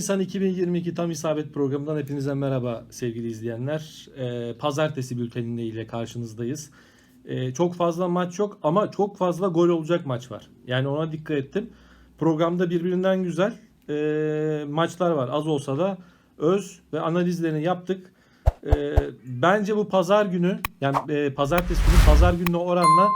25 Nisan 2022 Tam İsabet programından hepinize merhaba sevgili izleyenler. Ee, Pazartesi bülteninde ile karşınızdayız. Ee, çok fazla maç yok ama çok fazla gol olacak maç var. Yani ona dikkat ettim. Programda birbirinden güzel e, maçlar var. Az olsa da öz ve analizlerini yaptık. Ee, bence bu pazar günü yani e, pazartesi günü pazar gününe oranla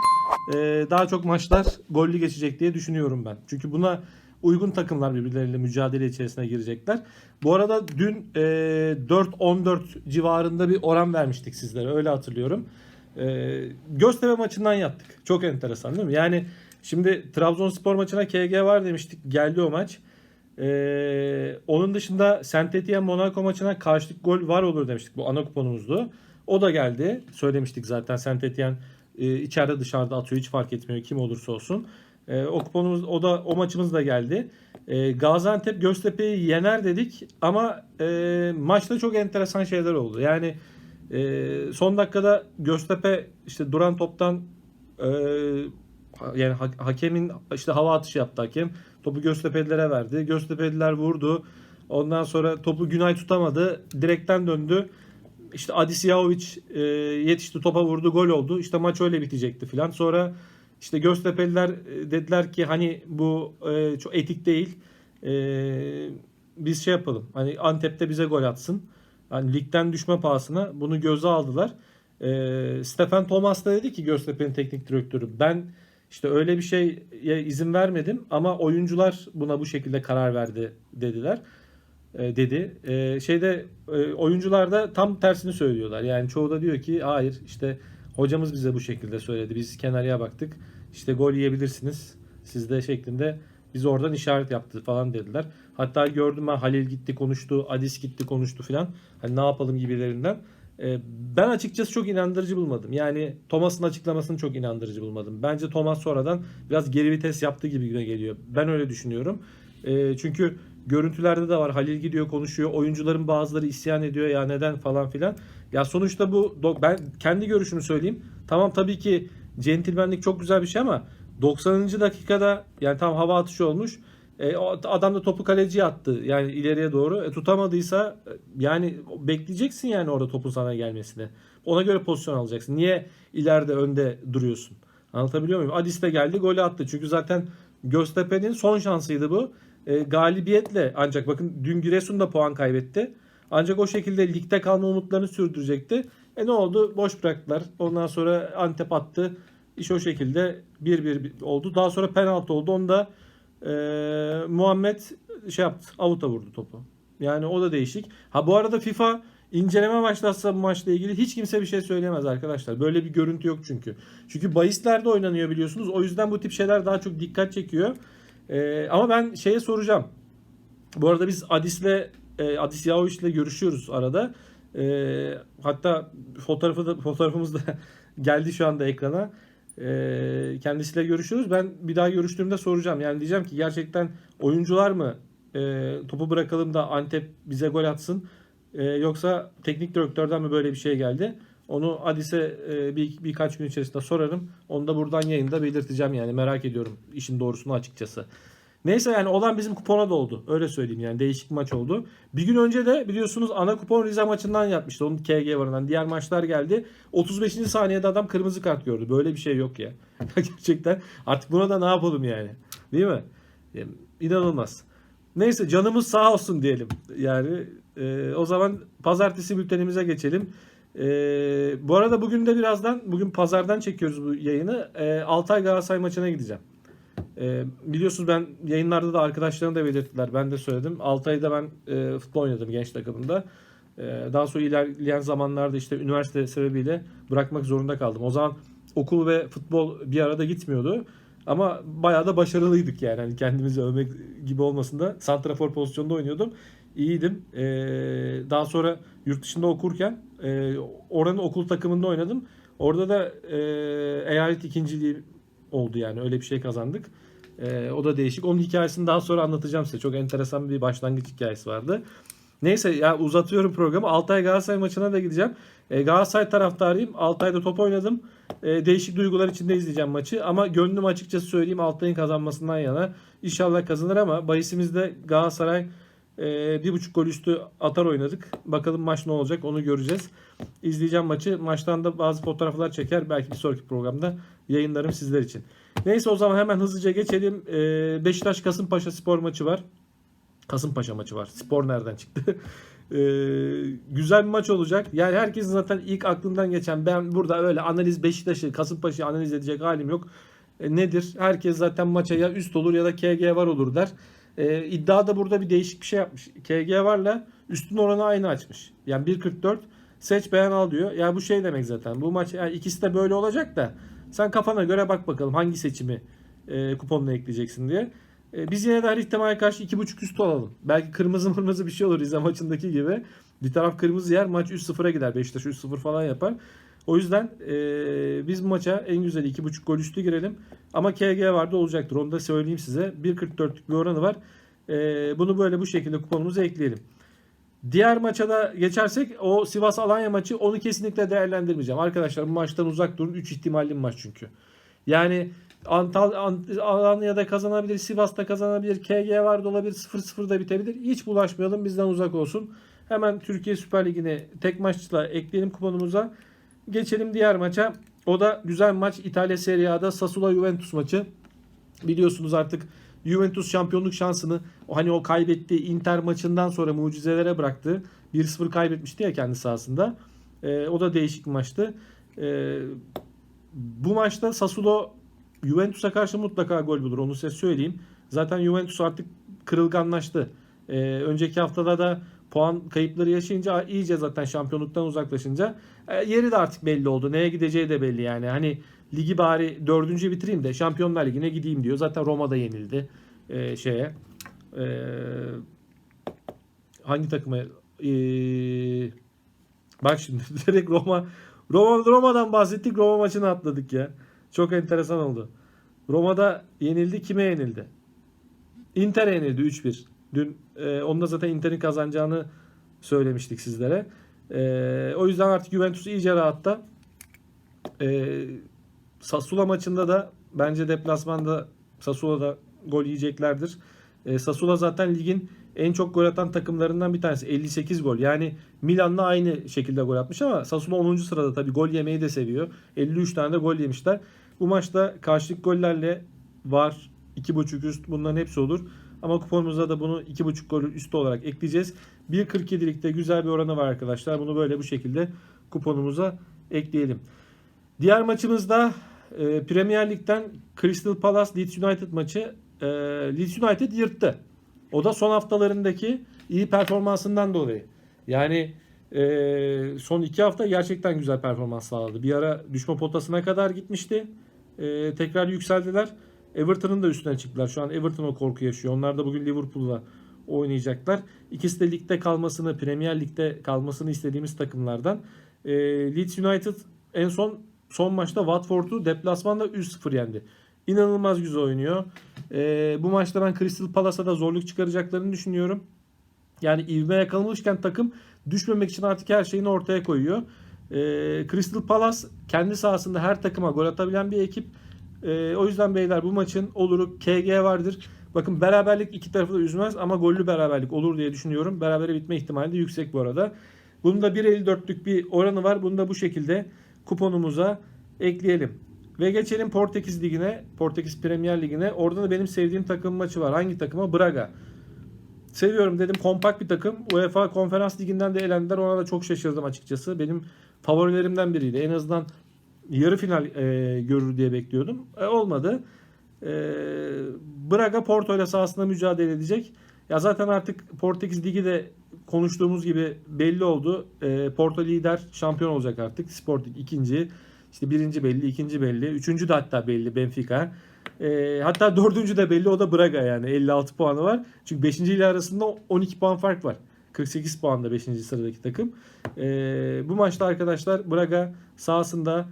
e, daha çok maçlar gollü geçecek diye düşünüyorum ben. Çünkü buna uygun takımlar birbirleriyle mücadele içerisine girecekler. Bu arada dün e, 4-14 civarında bir oran vermiştik sizlere öyle hatırlıyorum. E, Göztepe maçından yaptık. Çok enteresan değil mi? Yani şimdi Trabzonspor maçına KG var demiştik. Geldi o maç. E, onun dışında Saint Etienne Monaco maçına karşılık gol var olur demiştik. Bu ana kuponumuzdu. O da geldi. Söylemiştik zaten Saint Etienne e, içeride dışarıda atıyor hiç fark etmiyor kim olursa olsun. E, o kuponumuz o da o maçımız da geldi. E, Gaziantep Göztepe'yi yener dedik ama e, maçta çok enteresan şeyler oldu. Yani e, son dakikada Göztepe işte duran toptan e, yani ha- hakemin işte hava atışı yaptı hakem. Topu Göztepe'lilere verdi. Göztepe'liler vurdu. Ondan sonra topu Günay tutamadı. Direkten döndü. İşte Adis Yahovic e, yetişti topa vurdu gol oldu. İşte maç öyle bitecekti filan. Sonra işte Göztepe'liler e, dediler ki hani bu e, çok etik değil. E, biz şey yapalım. Hani Antep'te bize gol atsın. Hani ligden düşme pahasına bunu göze aldılar. E, Stefan Thomas da dedi ki Göztepe'nin teknik direktörü ben işte öyle bir şeye izin vermedim ama oyuncular buna bu şekilde karar verdi dediler e, dedi. E, şeyde e, oyuncular da tam tersini söylüyorlar. Yani çoğu da diyor ki hayır işte hocamız bize bu şekilde söyledi. Biz kenarıya baktık. İşte gol yiyebilirsiniz. Siz de şeklinde biz oradan işaret yaptı falan dediler. Hatta gördüm ben Halil gitti konuştu, Adis gitti konuştu filan. Hani ne yapalım gibilerinden. E, ben açıkçası çok inandırıcı bulmadım. Yani Thomas'ın açıklamasını çok inandırıcı bulmadım. Bence Thomas sonradan biraz geri vites yaptı gibi güne geliyor. Ben öyle düşünüyorum. E, çünkü görüntülerde de var. Halil gidiyor konuşuyor. Oyuncuların bazıları isyan ediyor ya neden falan filan. Ya sonuçta bu ben kendi görüşümü söyleyeyim. Tamam tabii ki centilmenlik çok güzel bir şey ama 90. dakikada yani tam hava atışı olmuş. E, adam da topu kaleciye attı. Yani ileriye doğru. E, tutamadıysa e, yani bekleyeceksin yani orada topun sana gelmesini. Ona göre pozisyon alacaksın. Niye ileride önde duruyorsun? Anlatabiliyor muyum? Adis de geldi golü attı. Çünkü zaten Göztepe'nin son şansıydı bu. E, galibiyetle ancak bakın dün Giresun da puan kaybetti. Ancak o şekilde ligde kalma umutlarını sürdürecekti. E ne oldu? Boş bıraktılar. Ondan sonra Antep attı. İş o şekilde 1-1 oldu. Daha sonra penaltı oldu. Onu da e, Muhammed şey yaptı. Avuta vurdu topu. Yani o da değişik. Ha bu arada FIFA inceleme başlatsa bu maçla ilgili hiç kimse bir şey söyleyemez arkadaşlar. Böyle bir görüntü yok çünkü. Çünkü bahislerde oynanıyor biliyorsunuz. O yüzden bu tip şeyler daha çok dikkat çekiyor. E, ama ben şeye soracağım. Bu arada biz Adis'le e, Adis Yahovic'le görüşüyoruz arada. E, hatta fotoğrafı da fotoğrafımız da geldi şu anda ekrana. E, kendisiyle görüşüyoruz. Ben bir daha görüştüğümde soracağım. Yani diyeceğim ki gerçekten oyuncular mı e, topu bırakalım da Antep bize gol atsın e, yoksa teknik direktörden mi böyle bir şey geldi? Onu Adis'e e, bir, birkaç gün içerisinde sorarım. Onu da buradan yayında belirteceğim yani merak ediyorum işin doğrusunu açıkçası. Neyse yani olan bizim kupona da oldu. Öyle söyleyeyim yani değişik maç oldu. Bir gün önce de biliyorsunuz ana kupon Rize maçından yapmıştı. Onun KG varından. Diğer maçlar geldi. 35. saniyede adam kırmızı kart gördü. Böyle bir şey yok ya. Gerçekten artık buna da ne yapalım yani. Değil mi? İnanılmaz. Neyse canımız sağ olsun diyelim. Yani e, o zaman pazartesi bültenimize geçelim. E, bu arada bugün de birazdan bugün pazardan çekiyoruz bu yayını. E, Altay Galatasaray maçına gideceğim. E, biliyorsunuz ben yayınlarda da arkadaşlarım da belirttiler. Ben de söyledim. Altay'da ben e, futbol oynadım genç takımında. E, daha sonra ilerleyen zamanlarda işte üniversite sebebiyle bırakmak zorunda kaldım. O zaman okul ve futbol bir arada gitmiyordu. Ama bayağı da başarılıydık yani. Hani kendimizi övmek gibi olmasın da. Santrafor pozisyonda oynuyordum. İyiydim. Ee, daha sonra yurt dışında okurken e, oranın okul takımında oynadım. Orada da e, eyalet ikinciliği oldu yani. Öyle bir şey kazandık. E, o da değişik. Onun hikayesini daha sonra anlatacağım size. Çok enteresan bir başlangıç hikayesi vardı. Neyse ya uzatıyorum programı. Altay Galatasaray maçına da gideceğim. E, Galatasaray taraftarıyım. Altay'da top oynadım. E, değişik duygular içinde izleyeceğim maçı. Ama gönlüm açıkçası söyleyeyim Altay'ın kazanmasından yana. İnşallah kazanır ama bahisimizde Galatasaray bir buçuk gol üstü atar oynadık. Bakalım maç ne olacak onu göreceğiz. İzleyeceğim maçı. Maçtan da bazı fotoğraflar çeker. Belki bir sonraki programda yayınlarım sizler için. Neyse o zaman hemen hızlıca geçelim. Ee, Beşiktaş Kasımpaşa spor maçı var. Kasımpaşa maçı var. Spor nereden çıktı? Ee, güzel bir maç olacak. Yani herkesin zaten ilk aklından geçen ben burada öyle analiz Beşiktaş'ı Kasımpaşa'yı analiz edecek halim yok. E, nedir? Herkes zaten maça ya üst olur ya da KG var olur der. E, iddia da burada bir değişik bir şey yapmış. KG varla üstün oranı aynı açmış. Yani 1.44 seç beğen al diyor. Yani bu şey demek zaten. Bu maç yani ikisi de böyle olacak da sen kafana göre bak bakalım hangi seçimi e, kuponuna ekleyeceksin diye. E, biz yine de her ihtimale karşı 2.5 üstü alalım. Belki kırmızı mırmızı bir şey olur Rize maçındaki gibi. Bir taraf kırmızı yer maç 3-0'a gider. Beşiktaş 3-0 falan yapar. O yüzden e, biz maça en güzeli 2.5 gol üstü girelim. Ama KG vardı olacaktır. Onu da söyleyeyim size. 1.44'lük bir oranı var. E, bunu böyle bu şekilde kuponumuza ekleyelim. Diğer maça da geçersek o Sivas Alanya maçı onu kesinlikle değerlendirmeyeceğim. Arkadaşlar bu maçtan uzak durun. 3 ihtimalli maç çünkü. Yani Antal Ant- Alanya'da kazanabilir, Sivas'ta kazanabilir, KG var da olabilir, 0-0'da bitebilir. Hiç bulaşmayalım, bizden uzak olsun. Hemen Türkiye Süper Ligi'ni tek maçla ekleyelim kuponumuza. Geçelim diğer maça. O da güzel maç. İtalya Serie A'da Sassuolo Juventus maçı. Biliyorsunuz artık Juventus şampiyonluk şansını o hani o kaybettiği Inter maçından sonra mucizelere bıraktı. 1-0 kaybetmişti ya kendi sahasında. Ee, o da değişik maçtı. Ee, bu maçta Sassuolo Juventus'a karşı mutlaka gol bulur. Onu size söyleyeyim. Zaten Juventus artık kırılganlaştı. Ee, önceki haftada da puan kayıpları yaşayınca iyice zaten şampiyonluktan uzaklaşınca e, yeri de artık belli oldu. Neye gideceği de belli yani. Hani ligi bari dördüncü bitireyim de Şampiyonlar Ligi'ne gideyim diyor. Zaten Roma'da yenildi e, şeye. E, hangi takıma? E, bak şimdi direkt Roma Roma Roma'dan bahsettik. Roma maçını atladık ya. Çok enteresan oldu. Roma'da yenildi. Kime yenildi? Inter'e yenildi 3-1. Dün e, onda zaten Inter'in kazanacağını söylemiştik sizlere. E, o yüzden artık Juventus iyice rahatta. E, Sassuolo maçında da bence deplasmanda Sassuolo'da gol yiyeceklerdir. E, Sassuolo zaten ligin en çok gol atan takımlarından bir tanesi. 58 gol. Yani Milan'la aynı şekilde gol atmış ama Sassuolo 10. sırada tabii gol yemeyi de seviyor. 53 tane de gol yemişler. Bu maçta karşılık gollerle var. 2.5 üst bunların hepsi olur. Ama kuponumuzda da bunu 2.5 gol üstü olarak ekleyeceğiz. 1.47'likte güzel bir oranı var arkadaşlar. Bunu böyle bu şekilde kuponumuza ekleyelim. Diğer maçımızda e, Premier Lig'den Crystal Palace Leeds United maçı. E, Leeds United yırttı. O da son haftalarındaki iyi performansından dolayı. Yani e, son iki hafta gerçekten güzel performans sağladı. Bir ara düşme potasına kadar gitmişti. E, tekrar yükseldiler. Everton'ın da üstüne çıktılar. Şu an Everton o korku yaşıyor. Onlar da bugün Liverpool'la oynayacaklar. İkisi de ligde kalmasını, Premier Lig'de kalmasını istediğimiz takımlardan. E, Leeds United en son son maçta Watford'u deplasmanda 3-0 yendi. İnanılmaz güzel oynuyor. E, bu maçta ben Crystal Palace'a da zorluk çıkaracaklarını düşünüyorum. Yani ivme yakalamışken takım düşmemek için artık her şeyini ortaya koyuyor. E, Crystal Palace kendi sahasında her takıma gol atabilen bir ekip. E, o yüzden beyler bu maçın oluru KG vardır. Bakın beraberlik iki tarafı da üzmez ama gollü beraberlik olur diye düşünüyorum. Berabere bitme ihtimali de yüksek bu arada. Bunun da 1.54'lük bir oranı var. Bunu da bu şekilde kuponumuza ekleyelim. Ve geçelim Portekiz Ligi'ne. Portekiz Premier Ligi'ne. Orada da benim sevdiğim takım maçı var. Hangi takıma? Braga. Seviyorum dedim. Kompakt bir takım. UEFA Konferans Ligi'nden de elendiler. Ona da çok şaşırdım açıkçası. Benim favorilerimden biriydi. En azından yarı final e, görür diye bekliyordum. E, olmadı. E, Braga Porto ile sahasında mücadele edecek. Ya zaten artık Portekiz Ligi de konuştuğumuz gibi belli oldu. E, Porto lider şampiyon olacak artık. Sporting ikinci. İşte birinci belli, ikinci belli. Üçüncü de hatta belli Benfica. E, hatta dördüncü de belli o da Braga yani 56 puanı var. Çünkü 5. ile arasında 12 puan fark var. 48 puanda 5. sıradaki takım. E, bu maçta arkadaşlar Braga sahasında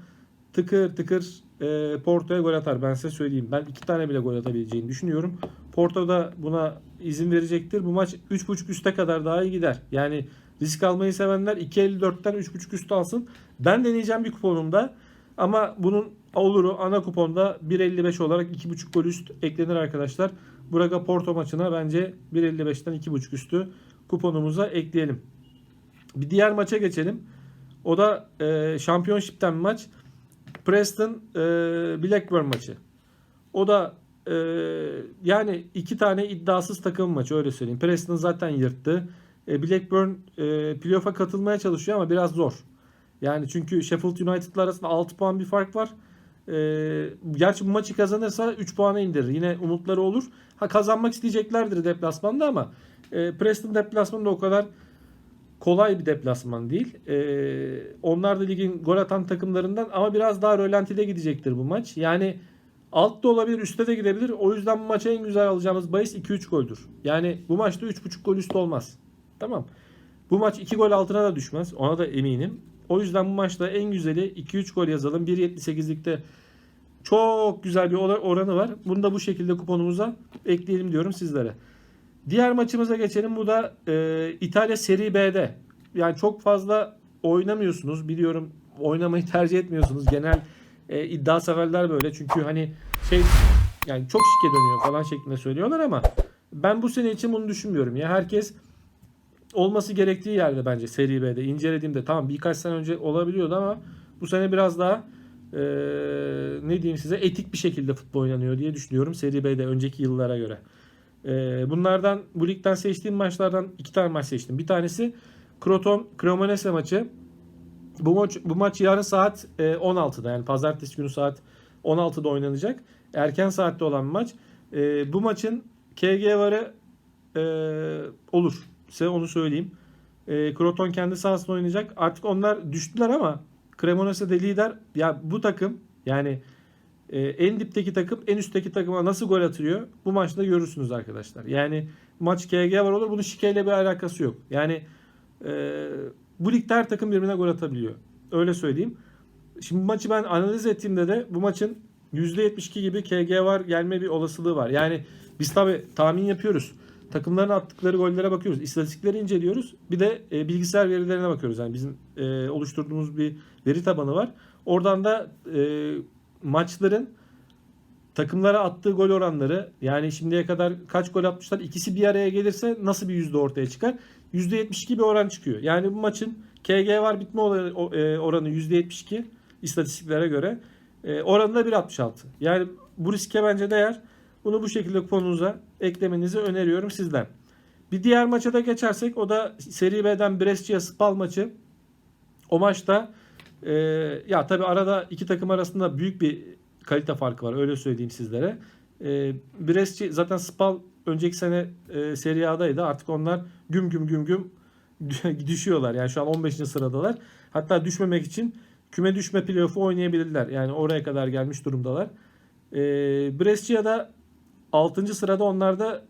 tıkır tıkır e, Porto'ya gol atar. Ben size söyleyeyim. Ben iki tane bile gol atabileceğini düşünüyorum. Porto da buna izin verecektir. Bu maç 3.5 üste kadar daha iyi gider. Yani risk almayı sevenler 2.54'ten 3.5 üst alsın. Ben deneyeceğim bir kuponumda. Ama bunun Olur ana kuponda 1.55 olarak 2.5 gol üst eklenir arkadaşlar. Braga Porto maçına bence 1.55'ten 2.5 üstü kuponumuza ekleyelim. Bir diğer maça geçelim. O da e, Championship'ten bir maç. Preston e, Blackburn maçı. O da e, yani iki tane iddiasız takım maçı öyle söyleyeyim. Preston zaten yırttı. E, Blackburn e, playoff'a katılmaya çalışıyor ama biraz zor. Yani çünkü Sheffield United'la arasında 6 puan bir fark var. E, gerçi bu maçı kazanırsa 3 puana indirir. Yine umutları olur. Ha kazanmak isteyeceklerdir deplasmanda ama e, Preston deplasmanı da o kadar kolay bir deplasman değil. E, onlar da ligin gol atan takımlarından ama biraz daha rölantide gidecektir bu maç. Yani alt da olabilir, üstte de gidebilir. O yüzden bu maça en güzel alacağımız bahis 2-3 goldür. Yani bu maçta 3.5 gol üstü olmaz. Tamam. Bu maç 2 gol altına da düşmez. Ona da eminim. O yüzden bu maçta en güzeli 2-3 gol yazalım. 1.78'likte çok güzel bir or- oranı var. Bunu da bu şekilde kuponumuza ekleyelim diyorum sizlere. Diğer maçımıza geçelim. Bu da e, İtalya Serie B'de. Yani çok fazla oynamıyorsunuz. Biliyorum oynamayı tercih etmiyorsunuz. Genel e, iddia severler böyle. Çünkü hani şey yani çok şike dönüyor falan şeklinde söylüyorlar ama ben bu sene için bunu düşünmüyorum. Ya herkes olması gerektiği yerde bence Serie B'de incelediğimde tamam birkaç sene önce olabiliyordu ama bu sene biraz daha e, ne diyeyim size etik bir şekilde futbol oynanıyor diye düşünüyorum Serie B'de önceki yıllara göre. E, bunlardan bu ligden seçtiğim maçlardan iki tane maç seçtim. Bir tanesi Croton Cremonese maçı. Bu maç bu maç yarın saat e, 16'da yani pazartesi günü saat 16'da oynanacak. Erken saatte olan maç. E, bu maçın KG varı e, olur. Size onu söyleyeyim. E, Croton kendi sahasında oynayacak. Artık onlar düştüler ama Cremonese de lider. Ya bu takım yani e, en dipteki takım en üstteki takıma nasıl gol atıyor bu maçta görürsünüz arkadaşlar. Yani maç KG var olur bunun şikeyle bir alakası yok. Yani e, bu ligde her takım birbirine gol atabiliyor. Öyle söyleyeyim. Şimdi bu maçı ben analiz ettiğimde de bu maçın %72 gibi KG var gelme bir olasılığı var. Yani biz tabi tahmin yapıyoruz. Takımların attıkları gollere bakıyoruz. İstatistikleri inceliyoruz. Bir de e, bilgisayar verilerine bakıyoruz. Yani bizim e, oluşturduğumuz bir veri tabanı var. Oradan da e, maçların takımlara attığı gol oranları yani şimdiye kadar kaç gol atmışlar ikisi bir araya gelirse nasıl bir yüzde ortaya çıkar? %72 bir oran çıkıyor. Yani bu maçın KG var bitme oranı e, oranı %72 istatistiklere göre. E, oranı da 1.66. Yani bu riske bence değer. Bunu bu şekilde kuponunuza eklemenizi öneriyorum sizden. Bir diğer maça da geçersek o da Seri B'den Brescia Spal maçı. O maçta e, ya tabi arada iki takım arasında büyük bir kalite farkı var öyle söyleyeyim sizlere. E, Brescia zaten Spal önceki sene e, Serie A'daydı. Artık onlar güm güm güm güm düşüyorlar. Yani şu an 15. sıradalar. Hatta düşmemek için küme düşme playoff'u oynayabilirler. Yani oraya kadar gelmiş durumdalar. E, Brescia'da 6. sırada onlar da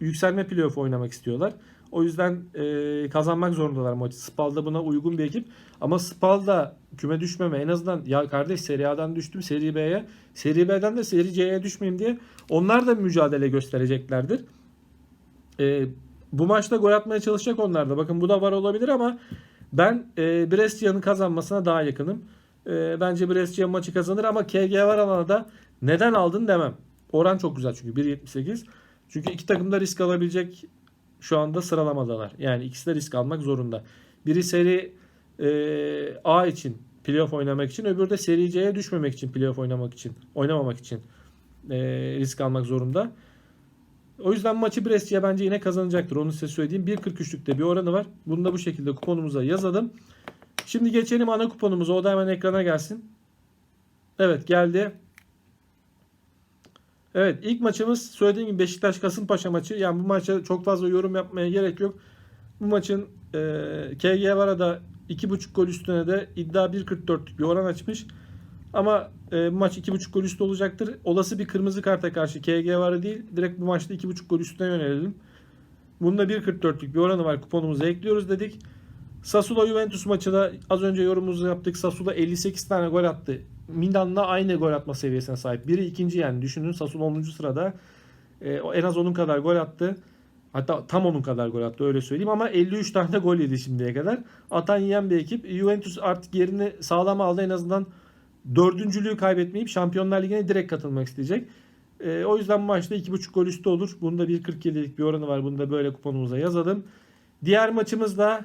yükselme playoff oynamak istiyorlar. O yüzden e, kazanmak zorundalar maçı. Spal da buna uygun bir ekip. Ama Spal da küme düşmeme en azından ya kardeş Serie A'dan düştüm Serie B'ye. Serie B'den de Serie C'ye düşmeyeyim diye onlar da mücadele göstereceklerdir. E, bu maçta gol atmaya çalışacak onlar da. Bakın bu da var olabilir ama ben e, Brescia'nın kazanmasına daha yakınım. E, bence Brescia maçı kazanır ama KG var alana da neden aldın demem. Oran çok güzel çünkü 1.78. Çünkü iki takım da risk alabilecek şu anda sıralamadalar. Yani ikisi de risk almak zorunda. Biri seri e, A için playoff oynamak için öbürü de seri C'ye düşmemek için playoff oynamak için oynamamak için e, risk almak zorunda. O yüzden maçı Brescia bence yine kazanacaktır. Onu size söyleyeyim. 1.43'lükte bir oranı var. Bunu da bu şekilde kuponumuza yazalım. Şimdi geçelim ana kuponumuza. O da hemen ekrana gelsin. Evet geldi. Evet ilk maçımız söylediğim gibi Beşiktaş Kasımpaşa maçı. Yani bu maça çok fazla yorum yapmaya gerek yok. Bu maçın e, KG Vara'da 2.5 gol üstüne de iddia 1.44'lük bir oran açmış. Ama e, bu maç 2.5 gol üstü olacaktır. Olası bir kırmızı karta karşı KG Vara değil. Direkt bu maçta 2.5 gol üstüne yönelelim. Bunda 1.44'lük bir oranı var. Kuponumuza ekliyoruz dedik. Sassuolo Juventus maçı da az önce yorumumuzu yaptık. Sassuolo 58 tane gol attı. Milan'la aynı gol atma seviyesine sahip. Biri ikinci yani. Düşünün Sassuolo 10. sırada. E, en az onun kadar gol attı. Hatta tam onun kadar gol attı öyle söyleyeyim ama 53 tane gol yedi şimdiye kadar. Atan yiyen bir ekip. Juventus artık yerini sağlam aldı en azından dördüncülüğü kaybetmeyip Şampiyonlar Ligi'ne direkt katılmak isteyecek. E, o yüzden bu maçta 2.5 gol üstü olur. Bunda 1.47'lik bir oranı var. Bunu da böyle kuponumuza yazalım. Diğer maçımız da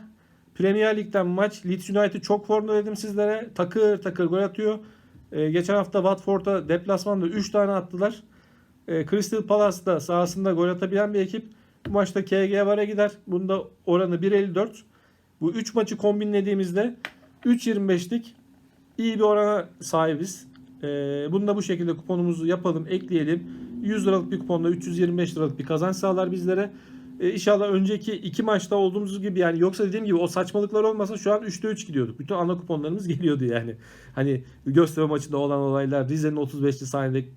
Premier Lig'den maç. Leeds United çok formda dedim sizlere. Takır takır gol atıyor. E, geçen hafta Watford'a deplasmanda 3 tane attılar. E, Crystal Palace da sahasında gol atabilen bir ekip. Bu maçta KG vara gider. Bunda oranı 1.54. Bu 3 maçı kombinlediğimizde 3.25'lik iyi bir orana sahibiz. E, bunu da bu şekilde kuponumuzu yapalım, ekleyelim. 100 liralık bir kuponla 325 liralık bir kazanç sağlar bizlere. E, inşallah önceki iki maçta olduğumuz gibi yani yoksa dediğim gibi o saçmalıklar olmasa şu an 3'te 3 gidiyorduk. Bütün ana kuponlarımız geliyordu yani. Hani Göztepe maçında olan olaylar, Rize'nin 35. saniyede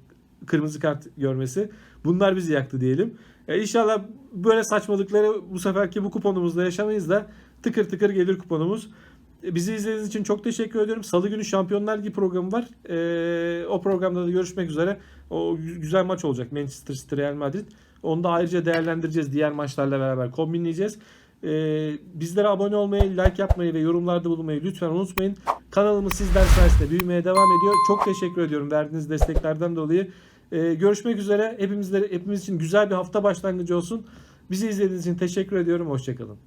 kırmızı kart görmesi bunlar bizi yaktı diyelim. E, inşallah böyle saçmalıkları bu seferki bu kuponumuzda yaşamayız da tıkır tıkır gelir kuponumuz. E, Bizi izlediğiniz için çok teşekkür ediyorum. Salı günü Şampiyonlar Ligi programı var. E, o programda da görüşmek üzere. O gü- güzel maç olacak Manchester City Real Madrid. Onu da ayrıca değerlendireceğiz. Diğer maçlarla beraber kombinleyeceğiz. E, bizlere abone olmayı, like yapmayı ve yorumlarda bulunmayı lütfen unutmayın. Kanalımız sizler sayesinde büyümeye devam ediyor. Çok teşekkür ediyorum verdiğiniz desteklerden dolayı. E, görüşmek üzere. Hepimizlere, hepimiz için güzel bir hafta başlangıcı olsun. Bizi izlediğiniz için teşekkür ediyorum. Hoşçakalın.